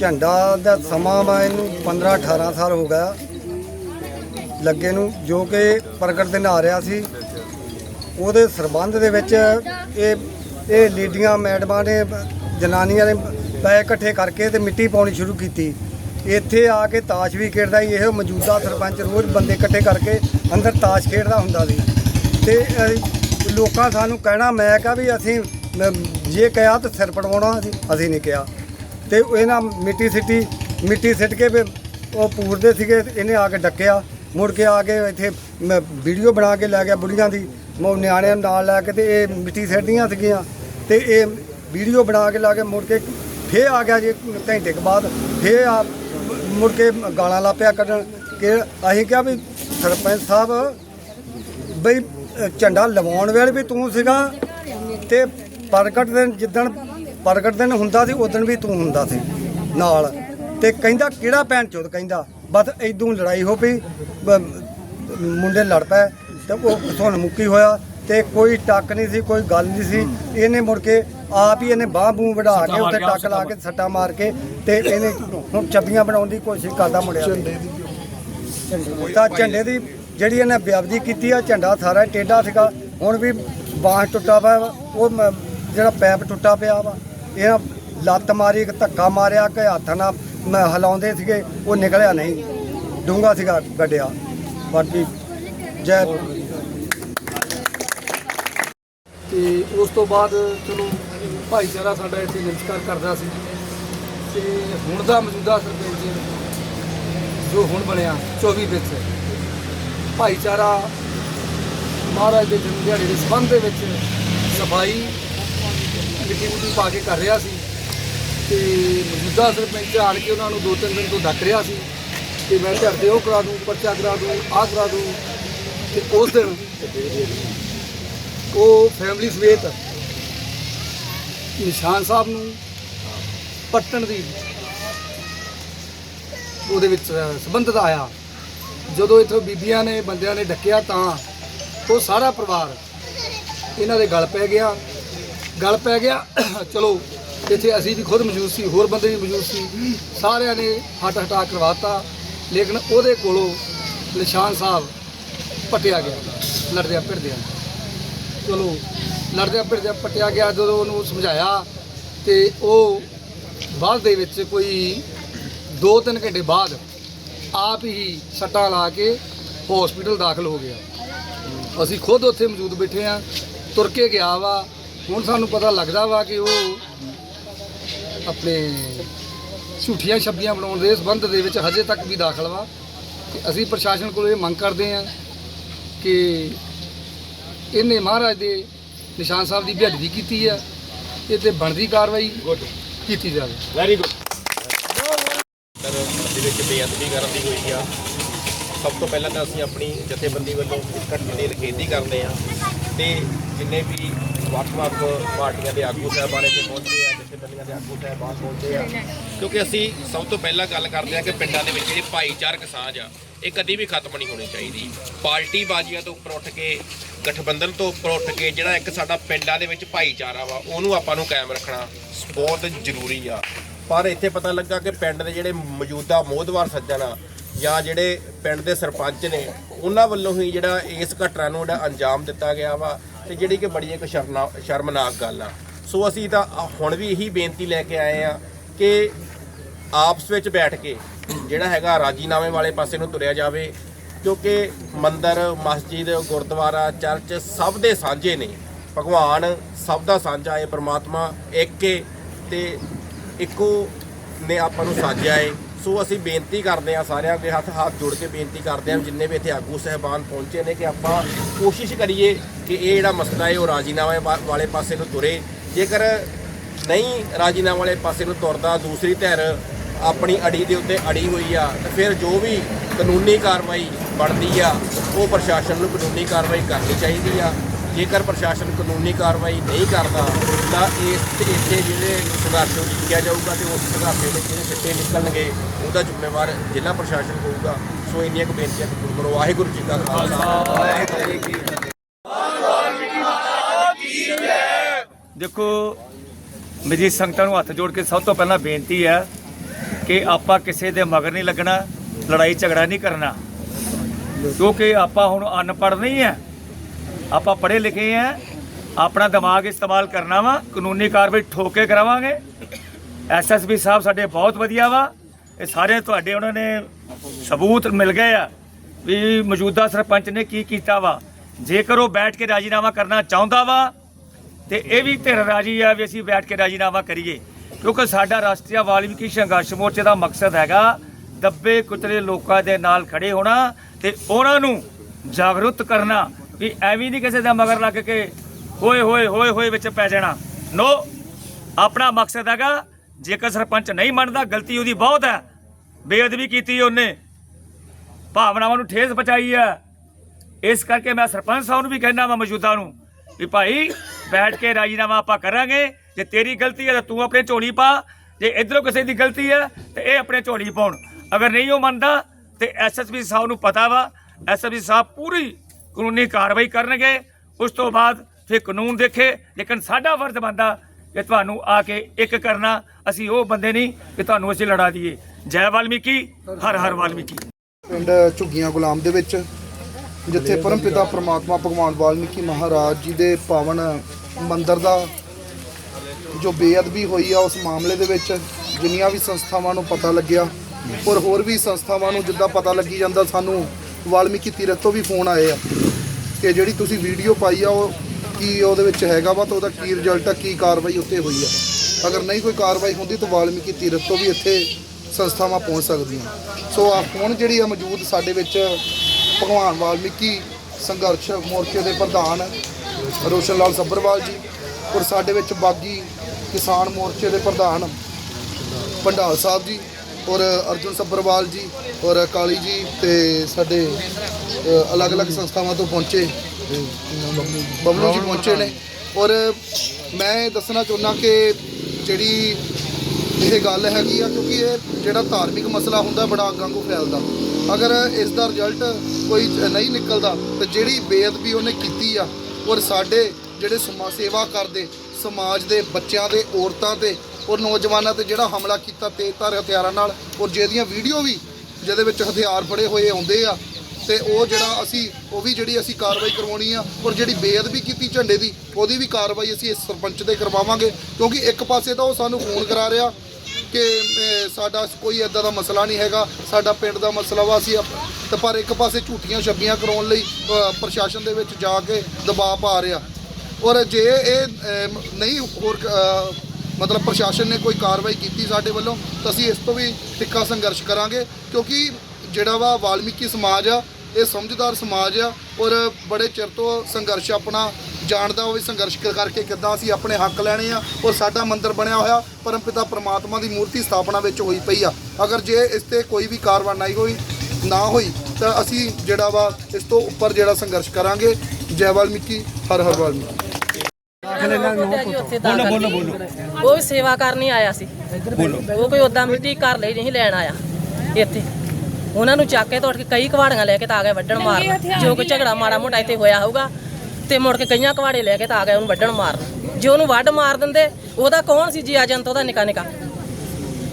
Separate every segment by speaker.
Speaker 1: ਝੰਡਾ ਦਾ ਸਮਾਂ ਵਾ ਇਹਨੂੰ 15 18 ਸਾਲ ਹੋ ਗਿਆ ਲੱਗੇ ਨੂੰ, ਜੋ ਕਿ ਪ੍ਰਗਟ ਦਿਨ ਆ ਰਿਹਾ ਸੀ। ਉਹਦੇ ਸਰਬੰਧ ਦੇ ਵਿੱਚ ਇਹ ਇਹ ਲੀਡੀਆਂ, ਮੈਡਮਾਂ ਨੇ, ਜਨਾਨੀਆਂ ਨੇ ਪੈਸੇ ਇਕੱਠੇ ਕਰਕੇ ਤੇ ਮਿੱਟੀ ਪਾਉਣੀ ਸ਼ੁਰੂ ਕੀਤੀ। ਇੱਥੇ ਆ ਕੇ ਤਾਸ਼ ਵੀ ਖੇਡਦਾ ਸੀ, ਇਹ ਮੌਜੂਦਾ ਸਰਪੰਚ ਰੋਜ਼ ਬੰਦੇ ਇਕੱਠੇ ਕਰਕੇ ਅੰਦਰ ਤਾਸ਼ ਖੇਡਦਾ ਹੁੰਦਾ ਸੀ। ਤੇ ਲੋਕਾਂ ਸਾਨੂੰ ਕਹਿਣਾ, ਮੈਂ ਕਿਹਾ ਵੀ ਅਸੀਂ ਜੇ ਕਿਹਾ ਤਾਂ ਸਿਰ ਪੜਵਾਉਣਾ, ਅਸੀਂ ਅਸੀਂ ਨਹੀਂ ਕਿਹਾ। ਤੇ ਇਹਨਾਂ ਮਿੱਟੀ ਸਿੱਟੀ, ਮਿੱਟੀ ਸਿੱਟ ਕੇ ਵੀ ਉਹ ਪੂਰਦੇ ਸੀਗੇ, ਇਹਨੇ ਆ ਕੇ ਡੱਕਿਆ। ਮੁੜ ਕੇ ਆ ਕੇ ਇੱਥੇ ਮ- ਵੀਡੀਓ ਬਣਾ ਕੇ ਲੈ ਗਿਆ ਬੁੜੀਆਂ ਦੀ। ਮੋ ਨਿਆਣਿਆਂ ਨੂੰ ਨਾਲ ਲੈ ਕੇ ਤੇ ਇਹ ਮਿੱਟੀ ਸਿੱਟਦੀਆਂ ਸੀਗੀਆਂ। ਤੇ ਇਹ ਵੀਡੀਓ ਬਣਾ ਕੇ ਲਾ ਕੇ ਮੁੜ ਕੇ ਫੇਰ ਆ ਗਿਆ ਜੀ ਘੰਟੇ ਕੁ ਬਾਅਦ। ਫੇਰ ਆ ਮੁੜ ਕੇ ਗਾਲਾਂ ਲਾ ਪਿਆ ਕੱਢਣ ਕਿ ਅਸੀਂ ਕਿਹਾ ਵੀ ਸਰਪੰਚ ਸਾਹਿਬ, ਬਈ ਝੰਡਾ ਲਵਾਉਣ ਵੇਲੇ ਵੀ ਤੂੰ ਸੀਗਾ ਤੇ ਪ੍ਰਗਟ ਦਿਨ ਜਿੱਦਣ ਪ੍ਰਗਟ ਦਿਨ ਹੁੰਦਾ ਸੀ ਉਦੋਂ ਵੀ ਤੂੰ ਹੁੰਦਾ ਸੀ ਨਾਲ। ਤੇ ਕਹਿੰਦਾ ਕਿਹੜਾ ਭੈਣ ਚੋਦ? ਕਹਿੰਦਾ ਬਸ ਇਦੋਂ ਲੜਾਈ ਹੋ ਪਈ ਬ- ਮੁੰਡੇ ਲੜ ਪਏ ਤੇ ਉਹ ਸੁਣ ਮੁੱਕੀ ਹੋਇਆ ਤੇ ਕੋਈ ਟੱਕ ਨਹੀਂ ਸੀ ਕੋਈ ਗੱਲ ਨਹੀਂ ਸੀ। ਇਹਨੇ ਮੁੜ ਕੇ ਆਪ ਹੀ ਇਹਨੇ ਬਾਹ ਬੂਹ ਵਢਾ ਕੇ ਉੱਤੇ ਟੱਕ ਲਾ ਕੇ ਸੱਟਾ ਮਾਰ ਕੇ ਤੇ ਇਹਨੇ ਹੁਣ ਚੱਬੀਆਂ ਬਣਾਉਣ ਦੀ ਕੋਸ਼ਿਸ਼ ਕਰਦਾ ਮੁੰਡਿਆ ਤਾਂ ਝੰਡੇ ਦੀ ਜਿਹੜੀ ਇਹਨੇ ਬਿਆਬਦੀ ਕੀਤੀ ਆ ਝੰਡਾ ਸਾਰਾ ਟੇਢਾ ਸੀਗਾ। ਹੁਣ ਵੀ ਬਾਂਹ ਟੁੱਟਾ ਪਿਆ ਵਾ, ਉਹ ਜਿਹੜਾ ਪੈਪ ਟੁੱਟਾ ਪਿਆ ਵਾ, ਇਹ ਲੱਤ ਮਾਰੀ, ਇੱਕ ਧੱਕਾ ਮਾਰਿਆ ਕਿ ਹੱਥ ਨਾਲ ਮ- ਹਿਲਾਉਂਦੇ ਸੀਗੇ, ਉਹ ਨਿਕਲਿਆ ਨਹੀਂ। ਡੂੰਗਾ ਸੀਗਾ ਗੱਡਿਆ। ਬਾਕੀ ਜੈ
Speaker 2: ਤੇ ਉਸ ਤੋਂ ਬਾਅਦ ਚਲੋ, ਭਾਈਚਾਰਾ ਸਾਡਾ ਇੱਥੇ ਨਮਸਕਾਰ ਕਰਦਾ ਸੀ। ਤੇ ਹੁਣ ਦਾ ਮੌਜੂਦਾ ਸਰਪੰਚ ਜੋ ਹੁਣ ਬਣਿਆ 24 ਵਿੱਚ। ਭਾਈਚਾਰਾ ਮਹਾਰਾਜ ਦੇ ਜਨਮ ਦਿਹਾੜੇ ਦੇ ਸੰਬੰਧ ਦੇ ਵਿੱਚ ਸਫ਼ਾਈ ਮਿੱਟੀ ਮੁੱਟੀ ਪਾ ਕੇ ਕਰ ਰਿਹਾ ਸੀ ਤੇ ਮੌਜੂਦਾ ਸਰਪੰਚ ਆਣ ਕੇ ਉਹਨਾਂ ਨੂੰ ਦੋ ਤਿੰਨ ਦਿਨ ਤੋਂ ਡੱਕ ਰਿਹਾ ਸੀ ਕਿ ਮੈਂ ਘਰ ਦੇ ਉਹ ਕਰਾ ਦੂੰ, ਪਰਚਾ ਕਰਾ ਦੂੰ, ਆਹ ਕਰਾ ਦੂੰ ਤੇ ਉਸ ਦਿਨ ਉਹ ਫੈਮਿਲੀ ਸਮੇਤ ਨਿਸ਼ਾਨ ਸਾਹਿਬ ਨੂੰ ਪੱਟਣ ਦੀ ਉਹਦੇ ਵਿੱਚ ਸੰਬੰਧਤ ਆਇਆ। ਜਦੋਂ ਇੱਥੋਂ ਬੀਬੀਆਂ ਨੇ, ਬੰਦਿਆਂ ਨੇ ਡੱਕਿਆ ਤਾਂ ਉਹ ਸਾਰਾ ਪਰਿਵਾਰ ਇਹਨਾਂ ਦੇ ਗਲ ਪੈ ਗਿਆ। ਗਲ ਪੈ ਗਿਆ। ਚਲੋ, ਇੱਥੇ ਅਸੀਂ ਵੀ ਖੁਦ ਮੌਜੂਦ ਸੀ, ਹੋਰ ਬੰਦੇ ਵੀ ਮੌਜੂਦ ਸੀ। ਸਾਰਿਆਂ ਨੇ ਹਟ ਹਟਾ ਕਰਵਾਤਾ, ਲੇਕਿਨ ਉਹਦੇ ਕੋਲੋਂ ਨਿਸ਼ਾਨ ਸਾਹਿਬ ਪਟਿਆ ਗਿਆ, ਲੜਦਿਆਂ ਭਿੜਦਿਆਂ। ਚਲੋ, ਲੜਦਿਆਂ ਭਿੜਦਿਆਂ ਪਟਿਆ ਗਿਆ, ਜਦੋਂ ਉਹਨੂੰ ਸਮਝਾਇਆ ਤੇ ਉਹ ਬਾਅਦ ਦੇ ਵਿੱਚ ਕੋਈ 2-3 ਘੰਟੇ ਬਾਅਦ ਆਪ ਹੀ ਸੱਟਾਂ ਲਾ ਕੇ ਹਸਪੀਟਲ ਦਾਖਲ ਹੋ ਗਿਆ। ਅਸੀਂ ਖੁਦ ਉੱਥੇ ਮੌਜੂਦ ਬੈਠੇ ਆ ਤੁਰ ਕੇ ਗਿਆ ਵਾ ਹੁਣ ਸਾਨੂੰ ਪਤਾ ਲੱਗਦਾ ਵਾ ਕਿ ਉਹ ਆਪਣੇ ਝੂਠੀਆਂ ਛੱਬੀਆਂ ਬਣਾਉਣ ਦੇ ਸੰਬੰਧ ਦੇ ਵਿੱਚ ਹਜੇ ਤੱਕ ਵੀ ਦਾਖਲ ਵਾ। ਤੇ ਅਸੀਂ ਪ੍ਰਸ਼ਾਸਨ ਕੋਲ ਇਹ ਮੰਗ ਕਰਦੇ ਆ ਕਿ ਇਹਨੇ ਮਹਾਰਾਜ ਦੇ ਨਿਸ਼ਾਨ ਸਾਹਿਬ ਦੀ ਬੇਅਦਬੀ ਕੀਤੀ ਆ ਇਹ ਤੇ ਬਣਦੀ ਕਾਰਵਾਈ ਕੀਤੀ ਜਾਵੇ।
Speaker 3: ਵੈਰੀ ਗੁੱਡ ਸਰ ਵਿੱਚ ਬੇਅਦਬੀ ਕਰਨ ਦੀ ਹੋਈ ਆ। ਸਭ ਤੋਂ ਪਹਿਲਾਂ ਤਾਂ ਅਸੀਂ ਆਪਣੀ ਜਥੇਬੰਦੀ ਵੱਲੋਂ ਘਟਨਾ ਦੀ ਨਿਖੇਧੀ ਕਰਦੇ ਆ ਤੇ ਜਿੰਨੇ ਵੀ ਵੱਖ-ਵੱਖ ਪਾਰਟੀਆਂ ਦੇ ਆਗੂ ਸਾਹਿਬਾਨ ਇੱਥੇ ਪਹੁੰਚੇ ਆ, ਜਥੇਬੰਦੀਆਂ ਦੇ ਆਗੂ ਸਾਹਿਬਾਨ ਪਹੁੰਚੇ ਆ। ਕਿਉਂਕਿ ਅਸੀਂ ਸਭ ਤੋਂ ਪਹਿਲਾਂ ਗੱਲ ਕਰਦੇ ਆ ਕਿ ਪਿੰਡਾਂ ਦੇ ਵਿੱਚ ਜਿਹੜੀ ਭਾਈਚਾਰਕ ਸਾਂਝ ਆ, ਇਹ ਕਦੀ ਵੀ ਖਤਮ ਨਹੀਂ ਹੋਣੀ ਚਾਹੀਦੀ। ਪਾਰਟੀ ਬਾਜ਼ੀਆਂ ਤੋਂ ਉੱਪਰ ਉੱਠ ਕੇ, ਗਠਬੰਧਨ ਤੋਂ ਉੱਪਰ ਉੱਠ ਕੇ ਜਿਹੜਾ ਇੱਕ ਸਾਡਾ ਪਿੰਡਾਂ ਦੇ ਵਿੱਚ ਭਾਈਚਾਰਾ ਵਾ, ਉਹਨੂੰ ਆਪਾਂ ਨੂੰ ਕਾਇਮ ਰੱਖਣਾ ਬਹੁਤ ਜ਼ਰੂਰੀ ਆ। ਪਰ ਇੱਥੇ ਪਤਾ ਲੱਗਾ ਕਿ ਪਿੰਡ ਦੇ ਜਿਹੜੇ ਮੌਜੂਦਾ ਮੋਹਦਵਾਰ ਸੱਜਣ ਆ, ਜਾਂ ਜਿਹੜੇ ਪਿੰਡ ਦੇ ਸਰਪੰਚ ਨੇ, ਉਹਨਾਂ ਵੱਲੋਂ ਹੀ ਜਿਹੜਾ ਇਸ ਘਟਨਾ ਨੂੰ ਜਿਹੜਾ ਅੰਜਾਮ ਦਿੱਤਾ ਗਿਆ ਵਾ ਤੇ ਜਿਹੜੀ ਕਿ ਬੜੀ ਇੱਕ ਸ਼ਰਨਾ ਸ਼ਰਮਨਾਕ ਗੱਲ ਆ। ਸੋ ਅਸੀਂ ਤਾਂ ਹੁਣ ਵੀ ਇਹੀ ਬੇਨਤੀ ਲੈ ਕੇ ਆਏ ਆ ਕਿ ਆਪਸ ਵਿੱਚ ਬੈਠ ਕੇ ਜਿਹੜਾ ਹੈਗਾ ਰਾਜੀਨਾਮੇ ਵਾਲੇ ਪਾਸੇ ਨੂੰ ਤੁਰਿਆ ਜਾਵੇ, ਕਿਉਂਕਿ ਮੰਦਰ, ਮਸਜਿਦ, ਗੁਰਦੁਆਰਾ, ਚਰਚ ਸਭ ਦੇ ਸਾਂਝੇ ਨੇ। ਭਗਵਾਨ ਸਭ ਦਾ ਸਾਂਝਾ ਹੈ, ਪ੍ਰਮਾਤਮਾ ਇੱਕ ਏ ਤੇ ਇੱਕੋ ਨੇ ਆਪਾਂ ਨੂੰ ਸਾਜਿਆ ਏ। ਸੋ ਅਸੀਂ ਬੇਨਤੀ ਕਰਦੇ ਹਾਂ ਸਾਰਿਆਂ ਦੇ ਹੱਥ ਹੱਥ ਜੋੜ ਕੇ ਬੇਨਤੀ ਕਰਦੇ ਹਾਂ ਜਿੰਨੇ ਵੀ ਇੱਥੇ ਆਗੂ ਸਹਿਬਾਨ ਪਹੁੰਚੇ ਨੇ ਕਿ ਆਪਾਂ ਕੋਸ਼ਿਸ਼ ਕਰੀਏ ਕਿ ਇਹ ਜਿਹੜਾ ਮਸਲਾ ਹੈ ਉਹ ਰਾਜੀਨਾਮੇ ਵਾ- ਵਾਲੇ ਪਾਸੇ ਨੂੰ ਤੁਰੇ। ਜੇਕਰ ਨਹੀਂ ਰਾਜੀਨਾਮੇ ਵਾਲੇ ਪਾਸੇ ਨੂੰ ਤੁਰਦਾ, ਦੂਸਰੀ ਧਿਰ ਆਪਣੀ ਅੜੀ ਦੇ ਉੱਤੇ ਅੜੀ ਹੋਈ ਆ, ਤੇ ਫਿਰ ਜੋ ਵੀ ਕਾਨੂੰਨੀ ਕਾਰਵਾਈ ਬਣਦੀ ਆ, ਉਹ ਪ੍ਰਸ਼ਾਸਨ ਨੂੰ ਕਾਨੂੰਨੀ ਕਾਰਵਾਈ ਕਰਨੀ ਚਾਹੀਦੀ ਆ। ਜੇਕਰ ਪ੍ਰਸ਼ਾਸਨ ਕਾਨੂੰਨੀ ਕਾਰਵਾਈ ਨਹੀਂ ਕਰਦਾ, ਤਾਂ ਇਸ ਇੱਥੇ ਜਿਹੜੇ ਸੰਘਰਸ਼ ਨੂੰ ਜਿੱਤਿਆ ਜਾਊਗਾ ਤੇ ਉਸ ਸੰਘਰਸ਼ ਦੇ ਜਿਹੜੇ ਸਿੱਟੇ ਨਿਕਲਣਗੇ, ਉਹਦਾ ਜ਼ਿੰਮੇਵਾਰ ਜ਼ਿਲ੍ਹਾ ਪ੍ਰਸ਼ਾਸਨ ਹੋਊਗਾ। ਸੋ ਇੰਨੀਆਂ ਕੁ ਬੇਨਤੀਆਂ ਕਰੋ ਵਾਹਿਗੁਰੂ ਜੀ ਕਾ ਖਾਲਸਾ। ਵਾਹਿਗੁਰੂ ਜੀ ਕੀ ਫਤਿਹ
Speaker 4: ਦੇਖੋ, ਮੇਰੀ ਸੰਗਤਾਂ ਨੂੰ ਹੱਥ ਜੋੜ ਕੇ ਸਭ ਤੋਂ ਪਹਿਲਾਂ ਬੇਨਤੀ ਹੈ ਕਿ ਆਪਾਂ ਕਿਸੇ ਦੇ ਮਗਰ ਨਹੀਂ ਲੱਗਣਾ, ਲੜਾਈ ਝਗੜਾ ਨਹੀਂ ਕਰਨਾ। ਕਿਉਂਕਿ ਆਪਾਂ ਹੁਣ ਅਨਪੜ੍ਹ ਨਹੀਂ ਹੈ। ਆਪਾਂ ਪੜ੍ਹੇ ਲਿਖੇ ਆ, ਆਪਣਾ ਦਿਮਾਗ ਇਸਤੇਮਾਲ ਕਰਨਾ ਵਾ, ਕਾਨੂੰਨੀ ਕਾਰਵਾਈ ਠੋਕ ਕੇ ਕਰਾਵਾਂਗੇ ਐਸਐਸਪੀ ਸਾਹਿਬ ਸਾਡੇ ਬਹੁਤ ਵਧੀਆ ਵਾ, ਇਹ ਸਾਰੇ ਤੁਹਾਡੇ ਉਹਨਾਂ ਨੇ ਸਬੂਤ ਮਿਲ ਗਏ ਆ ਵੀ ਮੌਜੂਦਾ ਸਰਪੰਚ ਨੇ ਕੀ ਕੀਤਾ ਵਾ। ਜੇਕਰ ਉਹ ਬੈਠ ਕੇ ਰਾਜੀਨਾਮਾ ਕਰਨਾ ਚਾਹੁੰਦਾ ਵਾ, ਤੇ ਇਹ ਵੀ ਧਿਰ ਰਾਜੀ ਆ ਵੀ ਅਸੀਂ ਬੈਠ ਕੇ ਰਾਜੀਨਾਮਾ ਕਰੀਏ। ਕਿਉਂਕਿ ਸਾਡਾ ਰਾਸ਼ਟਰੀ ਵਾਲਮੀਕੀ ਸੰਘਰਸ਼ ਮੋਰਚੇ ਦਾ ਮਕਸਦ ਹੈਗਾ ਦੱਬੇ ਕੁਚਲੇ ਲੋਕਾਂ ਦੇ ਨਾਲ ਖੜੇ ਹੋਣਾ ਤੇ ਉਹਨਾਂ ਨੂੰ ਜਾਗਰੂਕ ਕਰਨਾ। ਵੀ ਐਵੇਂ ਨਹੀਂ ਕਿਸੇ ਦਾ ਮਗਰ ਲੱਗ ਕੇ ਹੋਏ ਹੋਏ ਹੋਏ ਹੋਏ ਵਿੱਚ ਪੈ ਜਾਣਾ। ਨੋ, ਆਪਣਾ ਮਕਸਦ ਹੈਗਾ, ਜੇਕਰ ਸਰਪੰਚ ਨਹੀਂ ਮੰਨਦਾ, ਗਲਤੀ ਉਹਦੀ ਬਹੁਤ ਹੈ। ਬੇਅਦਬੀ ਕੀਤੀ ਉਹਨੇ। ਭਾਵਨਾਵਾਂ ਨੂੰ ਠੇਸ ਪਹੁੰਚਾਈ ਹੈ। ਇਸ ਕਰਕੇ ਮੈਂ ਸਰਪੰਚ ਸਾਹਿਬ ਨੂੰ ਵੀ ਕਹਿਣਾ ਵਾ, ਮੌਜੂਦਾ ਨੂੰ, ਵੀ ਭਾਈ, ਬੈਠ ਕੇ ਰਾਜੀਨਾਮਾ ਆਪਾਂ ਕਰਾਂਗੇ। ਜੇ ਤੇਰੀ ਗਲਤੀ ਹੈ ਤਾਂ ਤੂੰ ਆਪਣੇ ਝੋਲੀ ਪਾ। ਜੇ ਇਧਰੋਂ ਕਿਸੇ ਦੀ ਗਲਤੀ ਹੈ, ਤੇ ਇਹ ਆਪਣੇ ਝੋਲੀ ਪਾਉਣ। ਅਗਰ ਨਹੀਂ ਉਹ ਮੰਨਦਾ, ਤੇ ਐਸਐਸਪੀ ਸਾਹਿਬ ਨੂੰ ਪਤਾ ਵਾ। ਐਸਐਸਪੀ ਸਾਹਿਬ ਪੂਰੀ ਕਾਨੂੰਨੀ ਕਾਰਵਾਈ ਕਰਨਗੇ, ਉਸ ਤੋਂ ਬਾਅਦ ਫਿਰ ਕਾਨੂੰਨ ਦੇਖੇ, ਲੇਕਿਨ ਸਾਡਾ ਫਰਜ਼ ਬਣਦਾ ਕਿ ਤੁਹਾਨੂੰ ਆ ਕੇ ਇੱਕ ਕਰਨਾ, ਅਸੀਂ ਉਹ ਬੰਦੇ ਨਹੀਂ ਕਿ ਤੁਹਾਨੂੰ ਅਸੀਂ ਲੜਾ ਦਈਏ। ਜੈ ਵਾਲਮੀਕੀ, ਹਰ ਹਰ ਵਾਲਮੀਕੀ।
Speaker 5: ਪਿੰਡ ਝੁੱਗੀਆਂ ਗੁਲਾਮ ਦੇ ਵਿੱਚ, ਜਿੱਥੇ ਪਰਮਪਿਤਾ ਪ੍ਰਮਾਤਮਾ ਭਗਵਾਨ ਵਾਲਮੀਕੀ ਮਹਾਰਾਜ ਜੀ ਦੇ ਪਾਵਨ ਮੰਦਰ ਦਾ ਜੋ ਬੇਅਦਬੀ ਹੋਈ ਆ, ਉਸ ਮਾਮਲੇ ਦੇ ਵਿੱਚ ਜਿੰਨੀਆਂ ਵੀ ਸੰਸਥਾਵਾਂ ਨੂੰ ਪਤਾ ਲੱਗਿਆ, ਔਰ ਹੋਰ ਵੀ ਸੰਸਥਾਵਾਂ ਨੂੰ ਜਿੱਦਾਂ ਪਤਾ ਲੱਗੀ ਜਾਂਦਾ, ਸਾਨੂੰ ਵਾਲਮੀਕੀ ਤੀਰਥ ਤੋਂ ਵੀ ਫੋਨ ਆਏ ਆ। ਕਿ ਜਿਹੜੀ ਤੁਸੀਂ ਵੀਡੀਓ ਪਾਈ ਆ, ਉਹ ਕੀ ਉਹਦੇ ਵਿੱਚ ਹੈਗਾ ਵਾ ਤਾਂ ਉਹਦਾ ਕੀ ਰਿਜ਼ਲਟ ਆ, ਕੀ ਕਾਰਵਾਈ ਉੱਤੇ ਹੋਈ ਆ। ਅਗਰ ਨਹੀਂ ਕੋਈ ਕਾਰਵਾਈ ਹੁੰਦੀ ਤਾਂ ਵਾਲਮੀਕੀ ਤੀਰਥ ਤੋਂ ਵੀ ਇੱਥੇ ਸੰਸਥਾਵਾਂ ਪਹੁੰਚ ਸਕਦੀਆਂ। ਸੋ ਆ ਫੋਨ ਜਿਹੜੀ ਆ ਮੌਜੂਦ ਸਾਡੇ ਵਿੱਚ ਭਗਵਾਨ ਵਾਲਮੀਕੀ ਸੰਘਰਸ਼ ਮੋਰਚੇ ਦੇ ਪ੍ਰਧਾਨ ਰੋਸ਼ਨ ਲਾਲ ਸੱਭਰਵਾਲ ਜੀ ਔਰ ਸਾਡੇ ਵਿੱਚ ਬਾਗੀ ਕਿਸਾਨ ਮੋਰਚੇ ਦੇ ਪ੍ਰਧਾਨ ਭੰਡਾਲ ਸਾਹਿਬ ਜੀ ਔਰ ਅਰਜੁਨ ਸੱਭਰਵਾਲ ਜੀ ਔਰ ਕਾਲੀ ਜੀ ਤੇ ਸਾਡੇ ਅ, ਅਲੱਗ-ਅਲੱਗ ਸੰਸਥਾਵਾਂ ਤੋਂ ਪਹੁੰਚੇ। ਬਬਲੂ ਜੀ ਪਹੁੰਚੇ ਨੇ। ਔਰ ਮੈਂ ਇਹ ਦੱਸਣਾ ਚਾਹੁੰਦਾ ਕਿ ਜਿਹੜੀ ਇਹ ਗੱਲ ਹੈਗੀ ਆ ਕਿਉਂਕਿ ਇਹ ਜਿਹੜਾ ਧਾਰਮਿਕ ਮਸਲਾ ਹੁੰਦਾ ਬੜਾ ਅੱਗਾਂ ਨੂੰ ਫੈਲਦਾ। ਅਗਰ ਇਸ ਦਾ ਰਿਜ਼ਲਟ ਕੋਈ ਨਹੀਂ ਨਿਕਲਦਾ ਤਾਂ ਜਿਹੜੀ ਬੇਅਦਬੀ ਉਹਨੇ ਕੀਤੀ ਆ ਔਰ ਸਾਡੇ ਜਿਹੜੇ ਸਮਾਜ ਸੇਵਾ ਕਰਦੇ ਸਮਾਜ ਦੇ ਬੱਚਿਆਂ ਦੇ ਔਰਤਾਂ ਤੇ ਔਰ ਨੌਜਵਾਨਾਂ ਤੇ ਜਿਹੜਾ ਹਮਲਾ ਕੀਤਾ ਤੇਜ਼ ਧਾਰ ਹਥਿਆਰਾਂ ਨਾਲ, ਔਰ ਜਿਹਦੀਆਂ ਵੀਡੀਓ ਵੀ ਜਿਹਦੇ ਵਿੱਚ ਹਥਿਆਰ ਫੜੇ ਹੋਏ ਆਉਂਦੇ ਆ, ਤੇ ਉਹ ਜਿਹੜਾ ਅਸੀਂ, ਉਹ ਵੀ ਜਿਹੜੀ ਅਸੀਂ ਕਾਰਵਾਈ ਕਰਵਾਉਣੀ ਆ, ਔਰ ਜਿਹੜੀ ਬੇਅਦਬੀ ਕੀਤੀ ਝੰਡੇ ਦੀ, ਉਹਦੀ ਵੀ ਕਾਰਵਾਈ ਅਸੀਂ ਇਸ ਸਰਪੰਚ ਤੇ ਕਰਵਾਵਾਂਗੇ, ਕਿਉਂਕਿ ਇੱਕ ਪਾਸੇ ਤਾਂ ਉਹ ਸਾਨੂੰ ਫੋਨ ਕਰਾ ਰਿਹਾ ਕਿ ਸਾਡਾ ਕੋਈ ਐਦਾਂ ਦਾ ਮਸਲਾ ਨਹੀਂ ਹੈਗਾ, ਸਾਡਾ ਪਿੰਡ ਦਾ ਮਸਲਾ ਵਾ ਅਸੀਂ ਆਪ- ਤੇ ਪਰ ਇੱਕ ਪਾਸੇ ਝੂਠੀਆਂ ਛੱਬੀਆਂ ਕਰਾਉਣ ਲਈ ਪ੍ਰਸ਼ਾਸਨ ਦੇ ਵਿੱਚ ਜਾ ਕੇ ਦਬਾਅ ਪਾ ਰਿਹਾ। ਔਰ ਜੇ ਇਹ ਨਹੀਂ ਹੋਰ ਮਤਲਬ ਪ੍ਰਸ਼ਾਸਨ ਨੇ ਕੋਈ ਕਾਰਵਾਈ ਕੀਤੀ ਸਾਡੇ ਵੱਲੋਂ, ਤਾਂ ਅਸੀਂ ਇਸ ਤੋਂ ਵੀ ਤਿੱਖਾ ਸੰਘਰਸ਼ ਕਰਾਂਗੇ, ਕਿਉਂਕਿ ਜਿਹੜਾ ਵਾ ਵਾਲਮੀਕੀ ਸਮਾਜ ਆ, ਇਹ ਸਮਝਦਾਰ ਸਮਾਜ ਆ, ਔਰ ਬੜੇ ਚਿਰ ਤੋਂ ਸੰਘਰਸ਼ ਆਪਣਾ ਜਾਣਦਾ ਹੋਵੇ ਸੰਘਰਸ਼ ਕਰਕੇ ਕਿੱਦਾਂ ਅਸੀਂ ਆਪਣੇ ਹੱਕ ਲੈਣੇ ਆ, ਔਰ ਸਾਡਾ ਮੰਦਿਰ ਬਣਿਆ ਹੋਇਆ ਪਰਮ ਪਿਤਾ ਪ੍ਰਮਾਤਮਾ ਦੀ ਮੂਰਤੀ ਸਥਾਪਨਾ ਵਿੱਚ ਹੋਈ ਪਈ ਆ। ਅਗਰ ਜੇ ਇਸ ਤੇ ਕੋਈ ਵੀ ਕਾਰਵਾਈ ਨਹੀਂ ਹੋਈ, ਨਾ ਹੋਈ, ਤਾਂ ਅਸੀਂ ਜਿਹੜਾ ਵਾ ਇਸ ਤੋਂ ਉੱਪਰ ਜਿਹੜਾ ਸੰਘਰਸ਼ ਕਰਾਂਗੇ। ਜੈ ਵਾਲਮੀਕੀ ਹਰ ਹਰ ਵਾਲਮੀਕੀ।
Speaker 6: ਬੋਲੋ ਬੋਲੋ ਬੋਲੋ। ਉਹ ਵੀ ਸੇਵਾ ਕਰਨੀ ਆਇਆ ਸੀ। ਉਹ ਕੋਈ ਉਦਾਂ ਮਿੱਟੀ ਘਰ ਲਈ ਨਹੀਂ ਲੈਣ ਆਇਆ ਇੱਥੇ। ਉਹਨਾਂ ਨੂੰ ਚੱਕ ਕੇ ਤੋੜ ਕੇ ਕਈ ਕਵਾੜੀਆਂ ਲੈ ਕੇ ਤਾਂ ਆ ਗਏ ਵੱਢਣ ਮਾਰਨ। ਜੋ ਕੋਈ ਝਗੜਾ ਮਾੜਾ ਮੋਟਾ ਇੱਥੇ ਹੋਇਆ ਹੋਊਗਾ ਤੇ ਮੁੜ ਕੇ ਕਈਆਂ ਕਵਾੜੇ ਲੈ ਕੇ ਤਾਂ ਆ ਗਏ ਉਹਨੂੰ ਵੱਢਣ ਮਾਰਨ। ਜੇ ਉਹਨੂੰ ਵੱਢ ਮਾਰ ਦਿੰਦੇ ਉਹਦਾ ਕੌਣ ਸੀ ਜੀ ਏਜੰਟ ਉਹਦਾ ਨਿਕਾ ਨਿਕਾ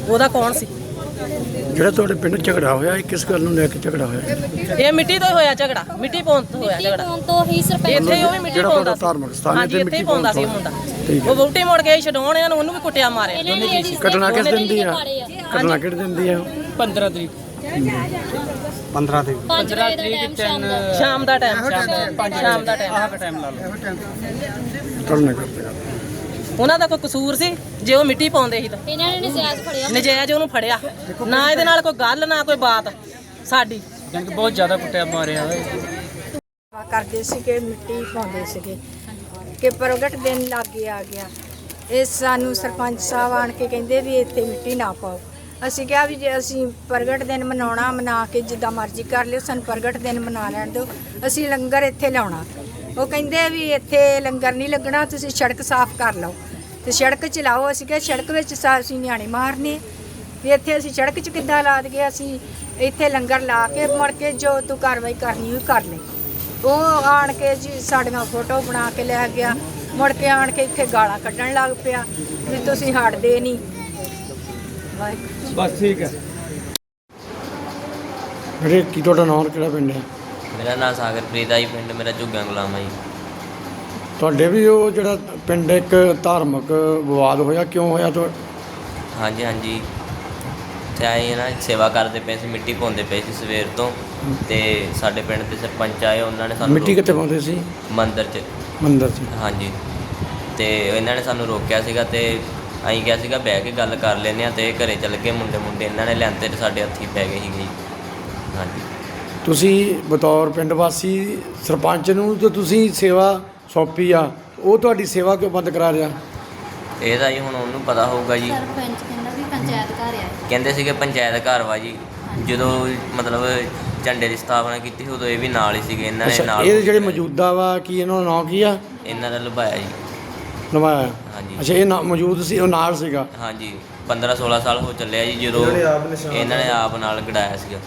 Speaker 6: ਉਹਦਾ ਕੌਣ ਸੀ?
Speaker 7: ਜਿਹੜਾ ਤੁਹਾਡੇ ਪਿੰਡ ਝਗੜਾ ਹੋਇਆ ਇਹ ਕਿਸ ਗੱਲ ਨੂੰ ਲੈ ਕੇ ਝਗੜਾ ਹੋਇਆ?
Speaker 6: ਇਹ ਮਿੱਟੀ ਤੋਂ ਹੀ ਹੋਇਆ ਝਗੜਾ ਮਿੱਟੀ ਪਾਉਣ ਤੋਂ ਹੋਇਆ ਝਗੜਾ।
Speaker 8: ਤੋਂ ਤੋਂ ਹੀ ਸਰਪੰਚ
Speaker 6: ਇੱਥੇ ਹੀ ਉਹ ਵੀ ਮਿੱਟੀ
Speaker 7: ਜਿਹੜਾ
Speaker 6: ਪਾਉਂਦਾ
Speaker 7: ਤੁਹਾਡਾ ਧਾਰਮਿਕ ਸਥਾਨ ਹੈ
Speaker 6: ਹਾਂਜੀ
Speaker 7: ਤੇ
Speaker 6: ਇੱਥੇ ਹੀ
Speaker 7: ਮਿੱਟੀ
Speaker 6: ਪਾਉਂਦਾ ਸੀ ਉਹ। ਮੁੰਡਾ
Speaker 7: ਠੀਕ ਹੈ।
Speaker 6: ਉਹ ਵੋਟੀ ਮੁੜ ਕੇ ਆਈ ਛਡਾਉਣ ਇਹਨੂੰ ਉਹਨੂੰ ਵੀ ਕੁੱਟਿਆ ਮਾਰਿਆ। ਦੋਨੇ ਜੀ ਸੀ
Speaker 7: ਘਟਨਾ ਕਿਸ ਦਿਨ ਦੀ
Speaker 8: ਆ?
Speaker 7: ਘਟਨਾ ਕਿਹੜੇ ਦਿਨ ਦੀ ਆ?
Speaker 6: 15 ਤਰੀਕ।
Speaker 1: 15 ਦੇ
Speaker 8: 5 ਵਜੇ ਦਾ ਟਾਈਮ ਸ਼ਾਮ ਦਾ।
Speaker 6: ਸ਼ਾਮ ਦਾ ਟਾਈਮ ਸ਼ਾਮ ਦਾ ਟਾਈਮ
Speaker 7: ਕਰਨਾ ਕਰਦੇ ਆ।
Speaker 6: ਉਹਨਾਂ ਦਾ ਕੋਈ ਕਸੂਰ ਸੀ ਜੇ ਉਹ ਮਿੱਟੀ ਪਾਉਂਦੇ ਸੀ ਤਾਂ।
Speaker 8: ਇਹਨਾਂ ਨੇ ਨਜਾਇਜ਼ ਫੜਿਆ।
Speaker 6: ਨਜਾਇਜ਼ ਉਹਨੂੰ ਫੜਿਆ। ਨਾ ਇਹਦੇ ਨਾਲ ਕੋਈ ਗੱਲ ਨਾ ਕੋਈ ਬਾਤ ਸਾਡੀ।
Speaker 9: ਕਰਦੇ ਸੀਗੇ ਮਿੱਟੀ ਪਾਉਂਦੇ ਸੀਗੇ। ਕਿ ਪ੍ਰਗਟ ਦਿਨ ਲਾਗੇ ਆ ਗਿਆ। ਇਹ ਸਾਨੂੰ ਸਰਪੰਚ ਸਾਹਿਬ ਆਣ ਕੇ ਕਹਿੰਦੇ ਵੀ ਇੱਥੇ ਮਿੱਟੀ ਨਾ ਪਾਓ। ਅਸੀਂ ਕਿਹਾ ਵੀ ਜੇ ਅਸੀਂ ਪ੍ਰਗਟ ਦਿਨ ਮਨਾਉਣਾ ਮਨਾ ਕੇ ਜਿੱਦਾਂ ਮਰਜ਼ੀ ਕਰ ਲਿਓ ਸਾਨੂੰ ਪ੍ਰਗਟ ਦਿਨ ਮਨਾ ਲੈਣ ਦਿਓ। ਅਸੀਂ ਲੰਗਰ ਇੱਥੇ ਲਾਉਣਾ। ਉਹ ਕਹਿੰਦੇ ਵੀ ਇੱਥੇ ਲੰਗਰ ਨਹੀਂ ਲੱਗਣਾ, ਤੁਸੀਂ ਸੜਕ ਸਾਫ਼ ਕਰ ਲਓ। ਤੇ ਸੜਕ ਚਲਾਓ, ਅਸੀਂ ਕਿਹਾ ਸੜਕ ਵਿੱਚ ਸਾ- ਅਸੀਂ ਨਿਆਣੇ ਮਾਰਨੇ। ਵੀ ਇੱਥੇ ਅਸੀਂ ਸੜਕ 'ਚ ਕਿੱਦਾਂ ਲਾ ਦਈਏ, ਅਸੀਂ ਇੱਥੇ ਲੰਗਰ ਲਾ ਕੇ ਮੁੜ ਕੇ ਜੋ ਤੂੰ ਕਾਰਵਾਈ ਕਰਨੀ ਹੋਈ ਕਰ ਲੈ। ਉਹ ਆਣ ਕੇ ਜੀ ਸਾਡੀਆਂ ਫੋਟੋ ਬਣਾ ਕੇ ਲੈ ਗਿਆ, ਮੁੜ ਕੇ ਆਣ ਕੇ ਇੱਥੇ ਗਾਲਾਂ ਕੱਢਣ ਲੱਗ ਪਿਆ, ਵੀ ਤੁਸੀਂ ਹਟਦੇ ਨਹੀਂ। ਵਾਹਿਗੁਰੂ
Speaker 4: ਬਸ ਠੀਕ ਹੈ।
Speaker 7: ਬੇਟੇ ਕੀ, ਤੁਹਾਡਾ ਨਾਮ ਔਰ ਕਿਹੜਾ ਪਿੰਡ ਹੈ?
Speaker 10: ਮੇਰਾ ਨਾਮ ਸਾਗਰਪ੍ਰੀਤ ਆ ਜੀ ਪਿੰਡ ਮੇਰਾ ਝੁੱਗਾ ਗੁਲਾਮ ਆ ਜੀ।
Speaker 7: ਤੁਹਾਡੇ ਵੀ ਉਹ ਜਿਹੜਾ ਪਿੰਡ ਇੱਕ ਧਾਰਮਿਕ ਵਿਵਾਦ ਹੋਇਆ ਕਿਉਂ ਹੋਇਆ ਤੁਹਾ-
Speaker 10: ਹਾਂਜੀ ਹਾਂਜੀ। ਤੇ ਆਏ ਨਾ ਸੇਵਾ ਕਰਦੇ ਪਏ ਸੀ ਮਿੱਟੀ ਪਾਉਂਦੇ ਪਏ ਸੀ ਸਵੇਰ ਤੋਂ। ਤੇ ਸਾਡੇ ਪਿੰਡ ਦੇ ਸਰਪੰਚ ਆਏ ਉਹਨਾਂ ਨੇ ਸਾਨੂੰ
Speaker 7: ਮਿੱਟੀ ਕਿੱਥੇ ਪਾਉਂਦੇ ਸੀ?
Speaker 10: ਮੰਦਿਰ 'ਚ।
Speaker 7: ਮੰਦਿਰ 'ਚ।
Speaker 10: ਹਾਂਜੀ। ਤੇ ਇਹਨਾਂ ਨੇ ਸਾਨੂੰ ਰੋਕਿਆ ਸੀਗਾ ਤੇ ਅਸੀਂ ਕਿਹਾ ਸੀਗਾ ਬਹਿ ਕੇ ਗੱਲ ਕਰ ਲੈਂਦੇ ਆ ਤੇ ਇਹ ਘਰੇ ਚੱਲ ਗਏ ਮੁੰਡੇ ਮੁੰਡੇ ਇਹਨਾਂ ਨੇ ਲੈਂਦੇ ਤੇ ਸਾਡੇ ਹੱਥੀ ਪੈ ਗਏ ਸੀਗੇ ਜੀ। ਹਾਂਜੀ।
Speaker 7: ਤੁਸੀਂ ਬਤੌਰ ਪਿੰਡ ਵਾਸੀ ਸਰਪੰਚ ਨੂੰ ਤੇ ਤੁਸੀਂ ਸੇਵਾ ਸੌਂਪੀ ਆ। ਉਹ ਤੁਹਾਡੀ ਸੇਵਾ ਕਿਉਂ ਬੰਦ ਕਰਾ ਰਿਹਾ?
Speaker 10: ਇਹ ਤਾਂ ਜੀ ਹੁਣ ਉਹਨੂੰ ਪਤਾ ਹੋਊਗਾ ਜੀ।
Speaker 8: ਸਰਪੰਚ ਕਹਿੰਦਾ ਵੀ ਪੰਚਾਇਤ ਘਰ ਆ।
Speaker 10: ਕਹਿੰਦੇ ਸੀਗੇ ਪੰਚਾਇਤ ਘਰ ਵਾ ਜੀ। ਜਦੋਂ ਮਤਲਬ ਝੰਡੇ ਦੀ ਸਥਾਪਨਾ ਕੀਤੀ ਸੀ, ਉਦੋਂ ਇਹ ਵੀ ਨਾਲ ਹੀ ਸੀਗੇ। ਇਹਨਾਂ ਨੇ
Speaker 7: ਅੱਛਾ
Speaker 10: ਨਾਲ
Speaker 7: ਇਹ ਜਿਹੜੇ ਮੌਜੂਦਾ ਵਾ ਕੀ ਇਹਨਾਂ ਦਾ ਨਾਮ ਕੀ ਆ?
Speaker 10: ਇਹਨਾਂ ਦਾ ਲੁਭਾਇਆ ਜੀ।
Speaker 7: ਨਵਾਇਆ
Speaker 10: ਹਾਂਜੀ।
Speaker 7: ਅੱਛਾ ਇਹ ਨਾ ਮੌਜੂਦ ਸੀ ਉਹ ਨਾਲ ਸੀਗਾ?
Speaker 10: ਹਾਂਜੀ। 15 16 ਸਾਲ ਹੋ ਚੱਲਿਆ ਜੀ ਜਦੋਂ ਇਹਨਾਂ ਨੇ ਆਪ ਨਾਲ ਗੜਾਇਆ ਸੀਗਾ।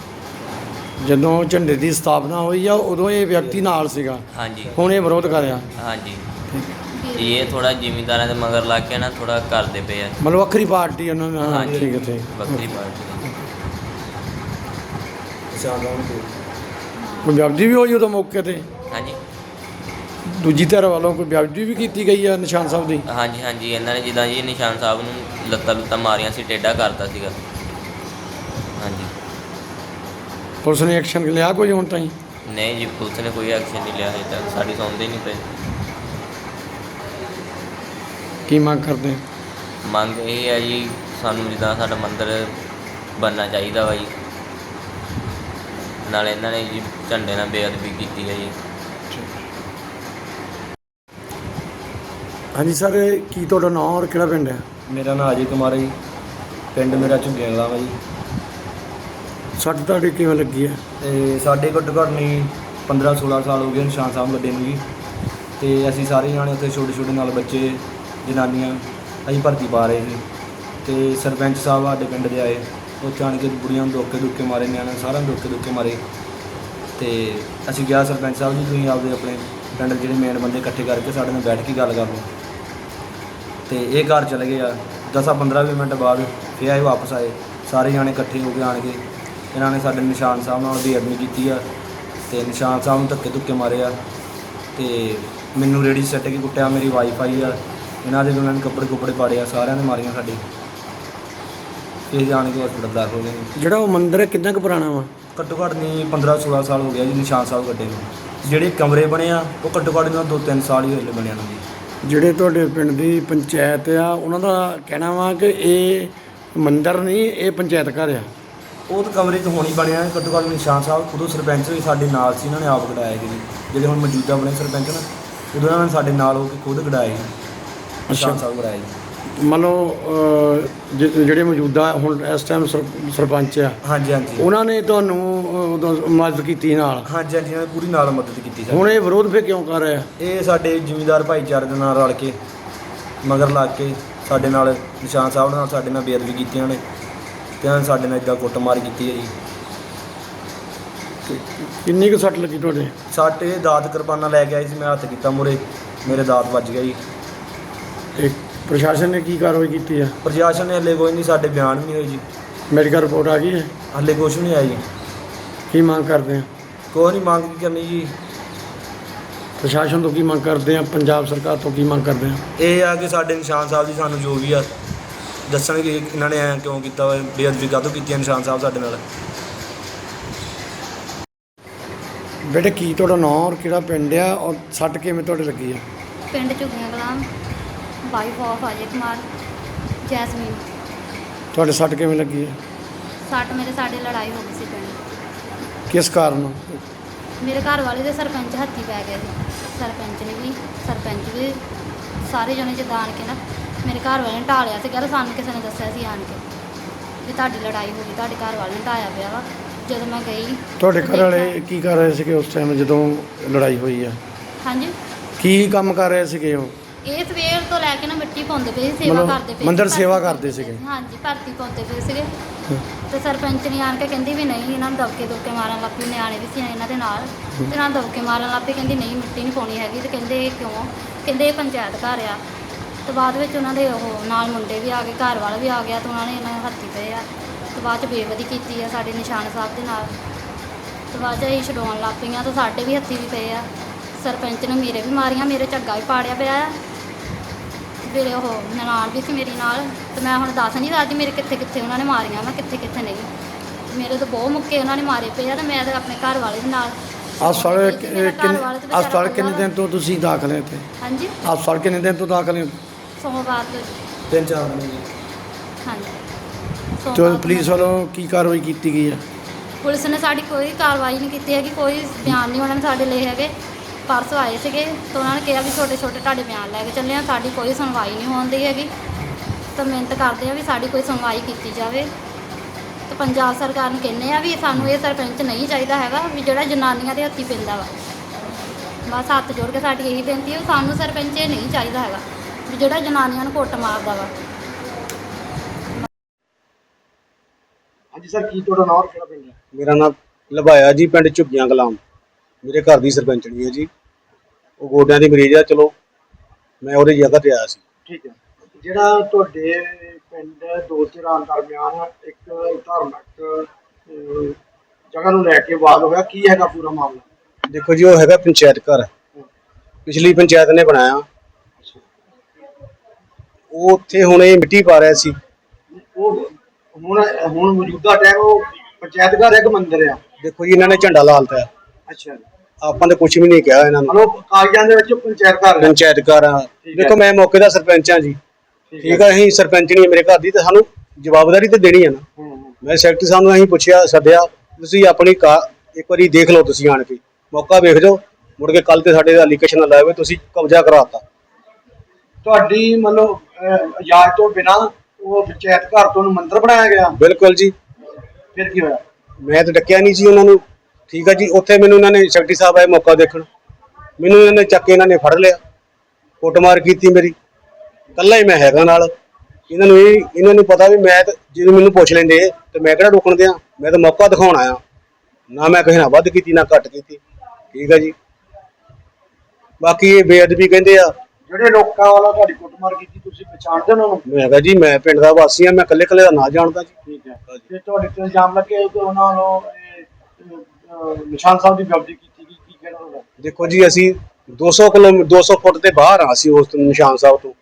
Speaker 7: ਜਦੋਂ ਝੰਡੇ ਦੀ ਸਥਾਪਨਾ ਹੋਈ ਆ ਉਦੋਂ ਇਹ ਵਿਅਕਤੀ ਨਾਲ ਸੀਗਾ।
Speaker 10: ਹਾਂਜੀ।
Speaker 7: ਹੁਣ ਇਹ ਵਿਰੋਧ ਕਰ ਰਿਹਾ।
Speaker 10: ਹਾਂਜੀ। ਇਹ ਥੋੜਾ ਜ਼ਿਮੀਂਦਾਰਾਂ ਦੇ ਮਗਰ ਲੱਗ ਕੇ ਨਾ ਥੋੜਾ ਕਰਦੇ ਪਏ ਆ।
Speaker 7: ਮਤਲਬ ਵੱਖਰੀ ਪਾਰਟੀ ਉਹਨਾਂ ਨਾਲ।
Speaker 10: ਹਾਂਜੀ।
Speaker 7: ਠੀਕ ਹੈ ਠੀਕ।
Speaker 10: ਵੱਖਰੀ ਪਾਰਟੀ।
Speaker 7: ਕੋਈ ਵਿਅਕਤੀ ਵੀ ਹੋਈ ਉਦੋਂ ਮੌਕੇ ਤੇ?
Speaker 10: ਹਾਂਜੀ।
Speaker 7: ਦੂਜੀ ਧਿਰ ਵੱਲੋਂ ਕੋਈ ਵਿਅਕਤੀ ਵੀ ਕੀਤੀ ਗਈ ਆ ਨਿਸ਼ਾਨ ਸਾਹਿਬ ਦੀ?
Speaker 10: ਹਾਂਜੀ ਹਾਂਜੀ। ਇਹਨਾਂ ਨੇ ਜਿੱਦਾਂ ਜੀ ਨਿਸ਼ਾਨ ਸਾਹਿਬ ਨੂੰ ਲੱਤਾਂ ਲੁੱਤਾਂ ਮਾਰੀਆਂ ਸੀ ਟੇਢਾ ਕਰਤਾ ਸੀਗਾ।
Speaker 7: ਪੁਲਿਸ ਨੇ ਐਕਸ਼ਨ ਲਿਆ ਕੋਈ ਹੁਣ ਤਾਈਂ?
Speaker 10: ਨਹੀਂ ਜੀ ਪੁਲਿਸ ਨੇ ਕੋਈ ਐਕਸ਼ਨ ਨਹੀਂ ਲਿਆ ਹਜੇ ਤੱਕ ਸਾਡੀ ਸੁਣਦੇ ਹੀ ਨਹੀਂ ਪਏ।
Speaker 7: ਕੀ ਮੰਗ ਕਰਦੇ?
Speaker 10: ਮੰਗ ਇਹ ਹੈ ਜੀ ਸਾਨੂੰ ਜਿੱਦਾਂ ਸਾਡਾ ਮੰਦਿਰ ਬਣਨਾ ਚਾਹੀਦਾ ਵਾ ਜੀ। ਨਾਲੇ ਇਹਨਾਂ ਨੇ ਜੀ ਝੰਡੇ ਨਾਲ ਬੇਅਦਬੀ ਕੀਤੀ ਹੈ ਜੀ।
Speaker 7: ਹਾਂਜੀ ਸਰ ਕੀ ਤੁਹਾਡਾ ਨਾਮ ਔਰ ਕਿਹੜਾ ਪਿੰਡ ਹੈ?
Speaker 11: ਮੇਰਾ ਨਾਮ ਅਜੇ ਕੁਮਾਰ ਹੈ ਜੀ। ਪਿੰਡ ਮੇਰਾ ਝੁੱਗੀਆਂ ਕਲਾਂ ਵਾ ਜੀ।
Speaker 7: ਸੱਟ ਤੁਹਾਡੀ ਕਿਵੇਂ ਲੱਗੀ ਹੈ
Speaker 11: ਤੇ ਸਾਡੇ ਘੱਟੋ ਘੱਟ ਨਹੀਂ 15 16 ਸਾਲ ਹੋ ਗਏ ਨਿਸ਼ਾਨ ਸਾਹਿਬ ਗੱਡੇ ਨੂੰ ਜੀ। ਤੇ ਅਸੀਂ ਸਾਰੇ ਜਾਣੇ ਉੱਥੇ ਛੋਟੇ ਛੋਟੇ ਨਾਲ ਬੱਚੇ, ਜਨਾਨੀਆਂ, ਅਸੀਂ ਭਰਤੀ ਪਾ ਰਹੇ ਸੀ। ਤੇ ਸਰਪੰਚ ਸਾਹਿਬ ਸਾਡੇ ਪਿੰਡ ਦੇ ਆਏ ਉਹ ਚਾਣ ਕੇ ਬੁੜੀਆਂ ਨੂੰ ਧੋਕੇ ਧੁੱਕੇ ਮਾਰੇ, ਨਿਆਣਿਆਂ ਨੂੰ ਸਾਰਿਆਂ ਨੂੰ ਧੋਕੇ ਧੁੱਕੇ ਮਾਰੇ। ਤੇ ਅਸੀਂ ਕਿਹਾ, ਸਰਪੰਚ ਸਾਹਿਬ ਜੀ, ਤੁਸੀਂ ਆਪਦੇ ਆਪਣੇ ਪਿੰਡ ਦੇ ਜਿਹੜੇ ਮੇਨ ਬੰਦੇ ਇਕੱਠੇ ਕਰਕੇ ਸਾਡੇ ਨਾਲ ਬੈਠ ਕੇ ਗੱਲ ਕਰ ਲਓ। ਤੇ ਇਹ ਘਰ ਚਲੇ ਗਏ ਆ। 10 15 ਵੀਹ ਮਿੰਟ ਬਾਅਦ ਫਿਰ ਆਏ ਵਾਪਸ ਆਏ। ਸਾਰੇ ਜਾਣੇ ਇਕੱਠੇ ਹੋ ਕੇ ਆਣ ਕੇ ਇਹਨਾਂ ਨੇ ਸਾਡੇ ਨਿਸ਼ਾਨ ਸਾਹਿਬ ਨਾਲ ਬੇਅਦਬੀ ਕੀਤੀ ਆ ਤੇ ਨਿਸ਼ਾਨ ਸਾਹਿਬ ਨੂੰ ਧੱਕੇ ਧੁੱਕੇ ਮਾਰੇ ਆ ਤੇ ਮੈਨੂੰ ਰੇੜੀ ਸੱਟ ਕੇ ਕੁੱਟਿਆ ਮੇਰੀ ਵਾਈਫਾਈ ਆ। ਇਹਨਾਂ ਦੇ ਵੀ ਉਹਨਾਂ ਨੇ ਕੱਪੜੇ ਕੁੱਪੜੇ ਪਾੜੇ ਆ ਸਾਰਿਆਂ ਨੇ ਮਾਰੀਆਂ ਸਾਡੇ। ਇਹ ਜਾਣ ਕੇ ਹਸਪਤਾਲ ਦਾਖਲ ਹੋ ਗਏ ਨੇ।
Speaker 7: ਜਿਹੜਾ ਉਹ ਮੰਦਿਰ ਹੈ ਕਿੰਨਾ ਕੁ ਪੁਰਾਣਾ ਵਾ?
Speaker 11: ਘੱਟੋ ਘੱਟ ਨਹੀਂ 15 16 ਸਾਲ ਹੋ ਗਿਆ ਜੀ ਨਿਸ਼ਾਨ ਸਾਹਿਬ ਗੱਡੇ ਨੂੰ। ਜਿਹੜੇ ਕਮਰੇ ਬਣੇ ਆ ਉਹ ਘੱਟੋ ਘੱਟ ਇਹਨਾਂ 2-3 ਸਾਲ ਹੀ ਹੋਏ ਬਣਿਆ ਨੂੰ ਜੀ।
Speaker 7: ਜਿਹੜੇ ਤੁਹਾਡੇ ਪਿੰਡ ਦੀ ਪੰਚਾਇਤ ਆ ਉਹਨਾਂ ਦਾ ਕਹਿਣਾ ਵਾ ਕਿ ਇਹ ਮੰਦਿਰ ਨਹੀਂ ਇਹ ਪੰਚਾਇਤ ਘਰ ਆ।
Speaker 11: ਉਹ ਤਾਂ ਕਮਰੇ 'ਚ ਹੋਣੀ ਬਣਿਆ ਘੱਟੋ ਘੱਟ ਨਿਸ਼ਾਨ ਸਾਹਿਬ ਉਦੋਂ ਸਰਪੰਚ ਵੀ ਸਾਡੇ ਨਾਲ ਸੀ ਇਹਨਾਂ ਨੇ ਆਪ ਕਢਾਇਆ ਜੀ ਜਿਹੜੇ ਹੁਣ ਮੌਜੂਦਾ ਬਣੇ ਸਰਪੰਚ ਨਾ ਉਦੋਂ ਇਹਨਾਂ ਨੇ ਸਾਡੇ ਨਾਲ ਹੋ ਕੇ ਖੁਦ ਕਢਾਏ ਜੀ ਨਿਸ਼ਾਨ ਸਾਹਿਬ ਜੀ
Speaker 7: ਮੰਨ ਲਓ ਅਹ, ਜਿ- ਜਿਹੜੇ ਮੌਜੂਦਾ ਹੁਣ ਇਸ ਟਾਈਮ ਸਰਪੰਚ ਆ
Speaker 11: ਹਾਂਜੀ ਹਾਂਜੀ।
Speaker 7: ਉਹਨਾਂ ਨੇ ਤੁਹਾਨੂੰ ਉਦੋਂ ਮਦਦ ਕੀਤੀ ਨਾਲ?
Speaker 11: ਹਾਂਜੀ ਹਾਂਜੀ ਇਹਨਾਂ ਨੇ ਪੂਰੀ ਨਾਲ ਮਦਦ ਕੀਤੀ ਸਾਡੀ।
Speaker 7: ਹੁਣ ਇਹ ਵਿਰੋਧ ਫੇ ਕਿਉਂ ਕਰ ਰਿਹਾ?
Speaker 11: ਇਹ ਸਾਡੇ ਜ਼ਿਮੀਂਦਾਰ ਭਾਈਚਾਰੇ ਦੇ ਨਾਲ ਰਲ ਕੇ ਮਗਰ ਲੱਗ ਕੇ ਸਾਡੇ ਨਾਲ ਨਿਸ਼ਾਨ ਸਾਹਿਬ ਨਾਲ ਸਾਡੇ ਨਾਲ ਬੇਅਦਬੀ ਕੀਤੀਆਂ ਨੇ। ਤੇ ਇਹਨਾਂ ਨੇ ਸਾਡੇ ਨਾਲ ਇਦਾਂ ਕੁੱਟਮਾਰ ਕੀਤੀ ਹੈ ਜੀ?
Speaker 7: ਕਿੰਨੀ ਕੁ ਸੱਟ ਲੱਗੀ ਤੁਹਾਡੇ?
Speaker 11: ਸਾਡੇ ਦਾਤ ਕਿਰਪਾਨਾਂ ਲੈ ਕੇ ਆਏ ਸੀ ਮੈਂ ਹੱਥ ਕੀਤਾ ਮੁਰੇ ਮੇਰੇ ਦਾਤ ਵੱਜ ਗਿਆ ਜੀ।
Speaker 7: ਤੇ ਪ੍ਰਸ਼ਾਸਨ ਨੇ ਕੀ ਕਾਰਵਾਈ ਕੀਤੀ ਆ?
Speaker 11: ਪ੍ਰਸ਼ਾਸਨ ਨੇ ਹਲੇ ਕੋਈ ਨਹੀਂ ਸਾਡੇ ਬਿਆਨ ਵੀ ਨਹੀਂ ਹੋਏ ਜੀ।
Speaker 7: ਮੈਡੀਕਲ ਰਿਪੋਰਟ ਆ ਗਈ ਹੈ?
Speaker 11: ਹਲੇ ਕੁਛ ਨਹੀਂ ਆਇਆ ਜੀ
Speaker 7: ਕੀ ਮੰਗ ਕਰਦੇ ਆ?
Speaker 11: ਕੋਈ ਨਹੀਂ ਮੰਗ ਕੀ ਕਰਨੀ ਜੀ?
Speaker 7: ਪ੍ਰਸ਼ਾਸਨ ਤੋਂ ਕੀ ਮੰਗ ਕਰਦੇ ਆ? ਪੰਜਾਬ ਸਰਕਾਰ ਤੋਂ ਕੀ ਮੰਗ ਕਰਦੇ ਆ?
Speaker 11: ਇਹ ਆ ਕਿ ਸਾਡੇ ਨਿਸ਼ਾਨ ਸਾਹਿਬ ਜੀ ਸਾਨੂੰ ਜੋ ਵੀ ਆ ਦੱਸਣਗੇ ਕਿ ਇਹਨਾਂ ਨੇ ਐਂ ਕਿਉਂ ਕੀਤਾ ਹੋਇਆ ਬੇਅਦਬੀ ਕਾਹਤੋਂ ਕੀਤੀ ਹੈ ਨਿਸ਼ਾਨ ਸਾਹਿਬ ਸਾਡੇ ਨਾਲ?
Speaker 7: ਬੇਟੇ ਕੀ ਤੁਹਾਡਾ ਨਾਮ ਔਰ ਕਿਹੜਾ ਪਿੰਡ ਆ ਔਰ ਸੱਟ ਕਿਵੇਂ ਤੁਹਾਡੇ ਲੱਗੀ ਆ?
Speaker 8: ਪਿੰਡ Jhuggian Kalan wife of Ajay Kumar Jasmine.
Speaker 7: ਤੁਹਾਡੇ ਸੱਟ ਕਿਵੇਂ ਲੱਗੀ ਆ?
Speaker 8: ਸੱਟ ਮੇਰੇ ਸਾਡੇ ਲੜਾਈ ਹੋ ਗਈ ਸੀ ਪਿੰਡ।
Speaker 7: ਕਿਸ ਕਾਰਨ?
Speaker 8: ਮੇਰੇ ਘਰ ਵਾਲੇ ਦੇ ਸਰਪੰਚ ਹੱਥੀ ਪੈ ਗਏ ਸੀ। ਸਰਪੰਚ ਨੇ ਵੀ ਸਰਪੰਚ ਵੀ ਸਾਰੇ ਜਣੇ ਜਿੱਦਾਂ ਆਣ ਕੇ ਨਾ ਮੇਰੇ ਘਰ ਵਾਲੇ ਨੇ ਢਾਲਿਆ ਸੀ ਕਹਿੰਦਾ ਸਾਨੂੰ ਕਿਸੇ ਨੇ ਦੱਸਿਆ ਸੀ ਆਣ ਕੇ ਵੀ ਤੁਹਾਡੀ ਲੜਾਈ ਹੋ ਗਈ ਤੁਹਾਡੇ ਘਰ ਵਾਲੇ ਨੇ ਢਾਇਆ ਪਿਆ ਵਾ। ਜਦੋਂ ਮੈਂ ਗਈ
Speaker 7: ਤੁਹਾਡੇ ਘਰ ਵਾਲੇ ਕੀ ਕਰ ਰਹੇ ਸੀਗੇ ਉਸ ਟਾਈਮ ਜਦੋਂ ਲੜਾਈ ਹੋਈ ਆ?
Speaker 8: ਹਾਂਜੀ।
Speaker 7: ਕੀ ਕੰਮ ਕਰ ਰਹੇ ਸੀਗੇ ਉਹ?
Speaker 8: ਇਹ ਸਵੇਰ ਤੋਂ ਲੈ ਕੇ ਨਾ ਮਿੱਟੀ ਪਾਉਂਦੇ ਪਏ ਸੀ ਸੇਵਾ
Speaker 7: ਮਤਲਬ
Speaker 8: ਕਰਦੇ ਪਏ ਸੀ,
Speaker 7: ਮੰਦਿਰ
Speaker 8: ਭਰਤੀ
Speaker 7: ਸੇਵਾ ਕਰਦੇ ਸੀਗੇ।
Speaker 8: ਹਾਂਜੀ ਭਰਤੀ ਪਾਉਂਦੇ ਪਏ ਸੀਗੇ। ਤੇ ਸਰਪੰਚ ਨੇ ਆਣ ਕੇ ਕਹਿੰਦੀ ਵੀ ਨਹੀਂ ਇਹਨਾਂ ਨੂੰ ਦਬਕੇ ਦੁਬਕੇ ਮਾਰਨ ਲੱਗ ਪਈ ਨਿਆਣੇ ਵੀ ਸੀ ਇਹਨਾਂ ਦੇ ਨਾਲ। ਤੇ ਨਾਲ ਦਬਕੇ ਮਾਰਨ ਲੱਗ ਪਈ ਕਹਿੰਦੀ ਨਹੀਂ ਮਿੱਟੀ ਨਹੀਂ ਪਾਉਣੀ ਹੈਗੀ। ਤੇ ਕਹਿੰਦੇ ਇਹ ਕਿਉਂ? ਕਹਿੰਦੇ ਇਹ ਪੰਚਾਇਤ ਘਰ ਆ। ਤੇ ਬਾਅਦ ਵਿੱਚ ਉਹਨਾਂ ਦੇ ਉਹ ਨਾਲ ਮੁੰਡੇ ਵੀ ਆ ਗਏ ਘਰ ਵਾਲਾ ਵੀ ਆ ਗਿਆ ਤੇ ਉਹਨਾਂ ਨੇ ਇਹਨਾਂ ਹੱਥੀ ਪਏ ਆ। ਤੇ ਬਾਅਦ ਚ ਬੇਵਦੀ ਕੀਤੀ ਆ ਸਾਡੇ ਨਿਸ਼ਾਨ ਸਾਹਿਬ ਦੇ ਨਾਲ। ਤੇ ਬਾਅਦ ਚ ਅਸੀਂ ਛਡਾਉਣ ਲੱਗ ਪਈਆਂ ਤੇ ਸਾਡੇ ਵੀ ਹੱਥੀ ਵੀ ਪਏ ਆ। ਸਰਪੰਚ ਨੇ ਮੇਰੇ ਵੀ ਮਾਰੀਆਂ ਮੇਰੇ ਝੱਗਾ ਵੀ ਪਾੜਿਆ ਪਿਆ ਆ। ਮੇਰੇ ਉਹ ਨਨਾਣ ਵੀ ਸੀ ਮੇਰੀ ਨਾਲ ਤੇ ਮੈਂ ਹੁਣ ਦੱਸ ਨਹੀਂ ਸਕਦੀ ਮੇਰੇ ਕਿੱਥੇ ਕਿੱਥੇ ਉਹਨਾਂ ਨੇ ਮਾਰੀਆਂ ਮੈਂ ਕਿੱਥੇ ਕਿੱਥੇ ਨਹੀਂ। ਮੇਰੇ ਤਾਂ ਬਹੁਤ ਮੁੱਕੇ ਉਹਨਾਂ ਨੇ ਮਾਰੇ ਪਏ ਆ ਤੇ ਮੈਂ ਤਾਂ ਆਪਣੇ ਘਰ ਵਾਲੇ ਦੇ ਨਾਲ।
Speaker 7: ਹਸਪਤਾਲ ਕਿੰਨੇ ਹਸਪਤਾਲ ਕਿੰਨੇ ਦਿਨ ਤੋਂ ਤੁਸੀਂ ਦਾਖਲ ਹੈ ਇੱਥੇ?
Speaker 8: ਹਾਂਜੀ।
Speaker 7: ਹਸਪਤਾਲ ਕਿੰਨੇ ਦਿਨ ਤੋਂ ਦਾਖਲ ਹੈ?
Speaker 8: ਸੋਮਵਾਰ ਤੋਂ
Speaker 11: ਤਿੰਨ ਚਾਰ ਦਿਨ
Speaker 8: ਹਾਂਜੀ।
Speaker 7: ਤੇ
Speaker 8: ਸੋਮਵਾਰ ਤੋਂ।
Speaker 7: ਪੁਲਿਸ ਵੱਲੋਂ ਕੀ ਕਾਰਵਾਈ ਕੀਤੀ ਗਈ ਹੈ
Speaker 8: ਪੁਲਿਸ ਨੇ ਸਾਡੀ ਕੋਈ ਕਾਰਵਾਈ ਨਹੀਂ ਕੀਤੀ ਹੈਗੀ ਕੋਈ ਬਿਆਨ ਨਹੀਂ ਉਹਨਾਂ ਨੇ ਸਾਡੇ ਲਏ ਹੈਗੇ। ਪਰਸੋਂ ਆਏ ਸੀਗੇ ਤਾਂ ਉਹਨਾਂ ਨੇ ਕਿਹਾ ਵੀ ਛੋਟੇ ਛੋਟੇ ਤੁਹਾਡੇ ਬਿਆਨ ਲੈ ਕੇ ਚੱਲੇ ਆ ਸਾਡੀ ਕੋਈ ਸੁਣਵਾਈ ਨਹੀਂ ਹੁੰਦੀ ਹੈਗੀ। ਤਾਂ ਮਿਹਨਤ ਕਰਦੇ ਆ ਵੀ ਸਾਡੀ ਕੋਈ ਸੁਣਵਾਈ ਕੀਤੀ ਜਾਵੇ। ਤਾਂ ਪੰਜਾਬ ਸਰਕਾਰ ਨੂੰ ਕਹਿੰਦੇ ਆ ਵੀ ਸਾਨੂੰ ਇਹ ਸਰਪੰਚ ਨਹੀਂ ਚਾਹੀਦਾ ਹੈਗਾ ਵੀ ਜਿਹੜਾ ਜਨਾਨੀਆਂ ਦੇ ਹੱਥੀ ਪੈਂਦਾ ਵਾ। ਬਸ ਹੱਥ ਜੋੜ ਕੇ ਸਾਡੀ ਇਹੀ ਬੇਨਤੀ ਹੈ ਵੀ ਸਾਨੂੰ ਸਰਪੰਚ ਇਹ ਨਹੀਂ ਚਾਹੀਦਾ ਹੈਗਾ। ਵੀ ਜਿਹੜਾ ਜਨਾਨੀਆਂ ਨੂੰ ਕੁੱਟ ਮਾਰਦਾ ਵਾ।
Speaker 12: ਹਾਂਜੀ ਸਰ ਕੀ ਤੁਹਾਡਾ ਨਾਮ ਕਿਹੜਾ ਪਿੰਡ? ਹੈ
Speaker 13: ਮੇਰਾ ਨਾਮ ਲਭਾਇਆ ਜੀ ਪਿੰਡ ਝੁੱਗੀਆਂ ਗੁਲਾਮ। ਮੇਰੇ ਘਰ ਦੀ ਸਰਪੰਚਣੀ ਹੈ ਜੀ। ਉਹ ਗੋਡਿਆਂ ਦੀ ਮਰੀਜ਼ ਆ ਚਲੋ। ਮੈਂ ਉਹਦੀ ਜਗ੍ਹਾ ਤੇ ਆਇਆ ਸੀ।
Speaker 12: ਠੀਕ ਹੈ। ਜਿਹੜਾ ਤੁਹਾਡੇ ਪਿੰਡ ਦੋ ਧਿਰਾਂ ਦਰਮਿਆਨ ਇੱਕ ਧਾਰਮਿਕ ਅਹ, ਜਗ੍ਹਾ ਨੂੰ ਲੈ ਕੇ ਵਾਦ ਹੋਇਆ ਕੀ ਹੈਗਾ ਪੂਰਾ ਮਾਮਲਾ?
Speaker 13: ਦੇਖੋ ਜੀ ਉਹ ਹੈਗਾ ਪੰਚਾਇਤ ਘਰ। ਪਿਛਲੀ ਪੰਚਾਇਤ ਨੇ ਬਣਾਇਆ। ਉਹ ਉੱਥੇ ਹੁਣ ਇਹ ਮਿੱਟੀ ਪਾ ਰਿਹਾ ਸੀ।
Speaker 12: ਉਹ ਹੁਣ ਹੁਣ ਮੌਜੂਦਾ ਟਾਈਮ ਉਹ ਪੰਚਾਇਤ ਘਰ ਇੱਕ ਮੰਦਿਰ ਆ।
Speaker 13: ਦੇਖੋ ਜੀ ਇਹਨਾਂ ਨੇ ਝੰਡਾ ਲਾ ਲਿਆ
Speaker 12: ਅੱਛਾ
Speaker 13: ਆਪਾਂ ਤਾਂ ਕੁਝ ਵੀ ਨਹੀਂ ਕਿਹਾ ਇਹਨਾਂ ਨੂੰ।
Speaker 12: ਮਤਲਬ ਕਾਗਜ਼ਾਂ ਦੇ ਵਿੱਚ ਪੰਚਾਇਤ ਘਰ ਆ।
Speaker 13: ਪੰਚਾਇਤ ਘਰ ਆ।
Speaker 12: ਠੀਕ ਹੈ।
Speaker 13: ਦੇਖੋ ਮੈਂ ਮੌਕੇ ਦਾ ਸਰਪੰਚ ਆ ਜੀ। ਠੀਕ ਆ। ਅਸੀਂ ਸਰਪੰਚਣੀ ਹੈ ਮੇਰੇ ਘਰ ਦੀ ਤੇ ਸਾਨੂੰ ਜਵਾਬਦਾਰੀ ਤੇ ਦੇਣੀ ਹੈ ਨਾ।
Speaker 12: ਹੂੰ, ਹੂੰ।
Speaker 13: ਮੈਂ ਸੈਕਟਰੀ ਸਾਹਿਬ ਨੂੰ ਅਸੀਂ ਪੁੱਛਿਆ ਸੱਦਿਆ ਤੁਸੀਂ ਆਪਣੀ ਕਾ ਇੱਕ ਵਾਰੀ ਦੇਖ ਲਓ ਤੁਸੀਂ ਆਣ ਕੇ। ਮੌਕਾ ਵੇਖ ਜਾਓ। ਮੁੜ ਕੇ ਕੱਲ ਤੇ ਸਾਡੇ ਦਾ ਐਲੀਗੇਸ਼ਨ ਨਾ ਲਾਇਆ ਹੋਵੇ ਤੁਸੀਂ ਕਬਜ਼ਾ ਕਰਾਤਾ
Speaker 12: ਤੁਹਾਡੀ ਮਤਲਬ ਇਜਾਜ਼ਤ ਤੋਂ ਬਿਨਾ ਉਹ ਪੰਚਾਇਤ ਘਰ ਤੋਂ ਨੂੰ ਮੰਦਿਰ ਬਣਾਇਆ ਗਿਆ।
Speaker 13: ਬਿਲਕੁਲ ਜੀ।
Speaker 12: ਫਿਰ ਕੀ ਹੋਇਆ?
Speaker 13: ਮੈਂ ਤਾਂ ਡੱਕਿਆ ਨਹੀਂ ਸੀ ਉਹਨਾਂ ਨੂੰ। ਠੀਕ ਆ ਜੀ ਉੱਥੇ ਮੈਨੂੰ ਇਹਨਾਂ ਨੇ ਸੈਕਟਰੀ ਸਾਹਿਬ ਆਏ ਮੌਕਾ ਦੇਖਣ। ਮੈਨੂੰ ਇਹਨਾਂ ਨੇ ਚੱਕ ਕੇ ਇਹਨਾਂ ਨੇ ਫੜ ਲਿਆ। ਕੁੱਟਮਾਰ ਕੀਤੀ ਮੇਰੀ। ਕੱਲਾ ਹੀ ਮੈਂ ਹੈਗਾ ਨਾਲ। ਇਹਨਾਂ ਨੂੰ ਇਹ ਇਹਨਾਂ ਨੂੰ ਪਤਾ ਵੀ ਮੈਂ ਤਾਂ ਜਦੋਂ ਮੈਨੂੰ ਪੁੱਛ ਲੈਂਦੇ ਤੇ ਮੈਂ ਕਿਹੜਾ ਰੋਕਣ ਦਿਆਂ? ਮੈਂ ਤਾਂ ਮੌਕਾ ਦਿਖਾਉਣ ਆਇਆ। ਨਾ ਮੈਂ ਕਿਸੇ ਨਾਲ ਵੱਧ ਕੀਤੀ ਨਾ ਘੱਟ ਕੀਤੀ। ਠੀਕ ਆ ਜੀ। ਬਾਕੀ ਇਹ ਬੇਅਦਬੀ ਕਹਿੰਦੇ ਆ
Speaker 12: ਜਿਹੜੇ ਲੋਕਾਂ ਵਾਲਾ ਤੁਹਾਡੀ ਕੁੱਟਮਾਰ ਕੀਤੀ ਤੁਸੀਂ ਪਛਾਣਦੇ ਹੋ ਉਹਨਾਂ ਨੂੰ?
Speaker 13: ਮੈਂ ਕਿਹਾ ਜੀ ਮੈਂ ਪਿੰਡ ਦਾ ਵਾਸੀ ਆ ਮੈਂ ਇਕੱਲੇ ਇਕੱਲੇ ਦਾ ਨਾਂ ਜਾਣਦਾ ਜੀ।
Speaker 12: ਠੀਕ ਹੈ। ਤੇ ਤੁਹਾਡੇ ਤੇ ਇਲਜ਼ਾਮ ਲੱਗੇ ਕਿ ਉਹਨਾਂ ਵੱਲੋਂ ਇਹ, ਅਹ, ਨਿਸ਼ਾਨ ਸਾਹਿਬ ਦੀ ਬੇਅਦਬੀ ਕੀਤੀ ਗਈ ਕੀ ਕਹਿਣਾ ਉਹਦਾ?
Speaker 13: ਦੇਖੋ ਜੀ ਅਸੀਂ 200 ਕਿਲੋ 200 ਫੁੱਟ ਤੇ ਬਾਹਰ ਆ ਅਸੀਂ ਉਸ ਤੋਂ ਨਿਸ਼ਾਨ ਸਾਹਿਬ ਤੋਂ।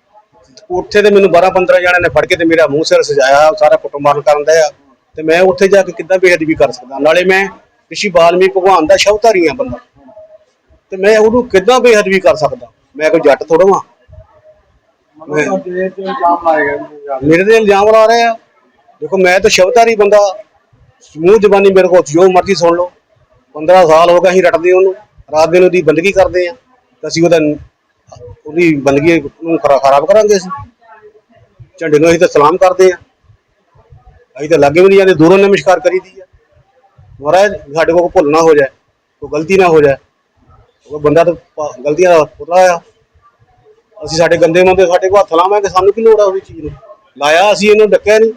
Speaker 13: ਉੱਥੇ ਤੇ ਮੈਨੂੰ 12 15 ਜਣਿਆਂ ਨੇ ਫੜ ਕੇ ਤੇ ਮੇਰਾ ਮੂੰਹ ਸਿਰ ਸਜਾਇਆ ਸਾਰਾ ਕੁੱਟਮਾਰ ਕਰਨ ਦਾ ਆ। ਤੇ ਮੈਂ ਉੱਥੇ ਜਾ ਕੇ ਕਿੱਦਾਂ ਬੇਅਦਬੀ ਕਰ ਸਕਦਾ? ਨਾਲੇ ਮੈਂ ਰਿਸ਼ੀ ਬਾਲਮੀਕ ਭਗਵਾਨ ਦਾ ਸ਼ਵਤਾਰੀ ਆ ਬੰਦਾ। ਤੇ ਮੈਂ ਉਹਨੂੰ ਕਿੱਦਾਂ ਬੇਅਦਬੀ ਕਰ ਸਕਦਾ? ਮੈਂ ਕੋਈ ਜੱਟ ਥੋੜਾ ਵਾਂ।
Speaker 12: ਮਤਲਬ ਤੁਹਾਡੇ ਤੇ ਇਲਜ਼ਾਮ ਲਾਏ ਗਏ ਨੇ ਯਾਰ।
Speaker 13: ਮੇਰੇ ਤੇ ਇਲਜ਼ਾਮ ਲਾ ਰਹੇ ਆ। ਦੇਖੋ ਮੈਂ ਤਾਂ ਸ਼ਬਦਾਰੀ ਬੰਦਾ ਸਮੂਹ ਜ਼ਬਾਨੀ ਮੇਰੇ ਕੋਲ ਜੋ ਮਰਜ਼ੀ ਸੁਣ ਲਓ। 15 ਸਾਲ ਹੋ ਗਏ ਅਸੀਂ ਰਟਦੇ ਉਹਨੂੰ। ਰਾਤ ਦਿਨ ਉਹਦੀ ਬੰਦਗੀ ਕਰਦੇ ਆ ਤਾਂ ਅਸੀਂ ਉਹਦਾ ਉਹਦੀ ਬੰਦਗੀ ਨੂੰ ਖਰਾ- ਖਰਾਬ ਕਰਾਂਗੇ ਅਸੀਂ। ਝੰਡੇ ਨੂੰ ਅਸੀਂ ਤਾਂ ਸਲਾਮ ਕਰਦੇ ਆ ਅਸੀਂ ਤਾਂ ਲਾਗੇ ਵੀ ਨਹੀਂ ਜਾਂਦੇ। ਦੂਰੋਂ ਨਮਸਕਾਰ ਕਰੀਦੀ ਆ। ਮਹਾਰਾਜ ਸਾਡੇ ਕੋਲ ਭੁੱਲ ਨਾ ਹੋ ਜਾਏ। ਕੋਈ ਗਲਤੀ ਨਾ ਹੋ ਜਾਏ। ਉਹ ਬੰਦਾ ਤਾਂ ਪ- ਗਲਤੀਆਂ ਦਾ ਪੁਤਲਾ ਆ ਅਸੀਂ ਸਾਡੇ ਗੰਦੇ ਮੰਦੇ ਸਾਡੇ ਕੋਲ ਹੱਥ ਲਾਵਾਂਗੇ, ਸਾਨੂੰ ਕੀ ਲੋੜ ਆ ਉਹਦੀ ਚੀਜ਼ ਨੂੰ? ਲਾਇਆ ਅਸੀਂ, ਇਹਨੂੰ ਡੱਕਿਆ ਨਹੀਂ।